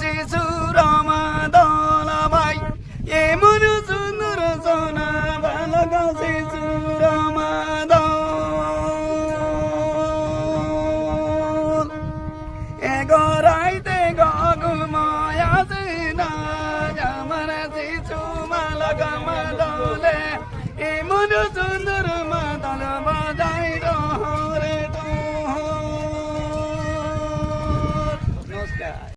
শিশুর মাদল ভাই এমন সুন্দর সোনা বালক শিশুর মাদল। এগরাইতে গগমায়া সিনা আমার শিশু মালক মাদলে। এমন